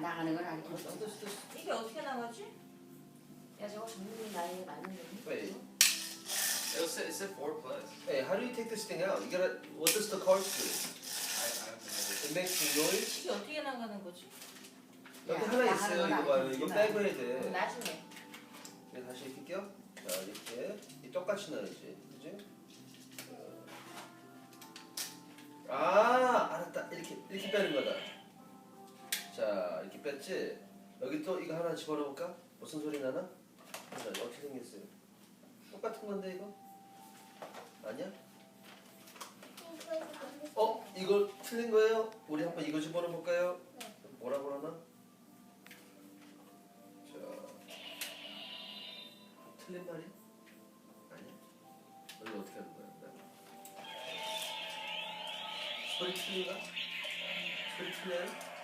나, 나가는 건 this? 이게 어떻게 나가지? 야 저거 정민이 나이에 맞는 Wait. It said four plus. Hey, how do you take this thing out? You gotta. What does the card do? I I don't know. It makes a noise. 이게 어떻게 나가는 거지? 여기 야, 하나 나가는 있어요. 건 이거 봐요. 이거. 빼고 해야 돼. 나중에 이거 다시 이렇게 껴. 자 이렇게 이 똑같이 넣어야지. 그지? 아 알았다. 이렇게 이렇게 빼는 거다. 뺐지. 여기 또 이거 하나 집어넣을까? 무슨 소리 나나? 자 어떻게 생겼어요? 똑같은 건데 이거? 아니야? 어 이거 틀린 거예요? 우리 한번 이거 집어넣어볼까요? 뭐라 그러나? 자 틀린 말이? 아니야. 이거 어떻게 하는 거야? 소리 틀린가? 소리 틀려요?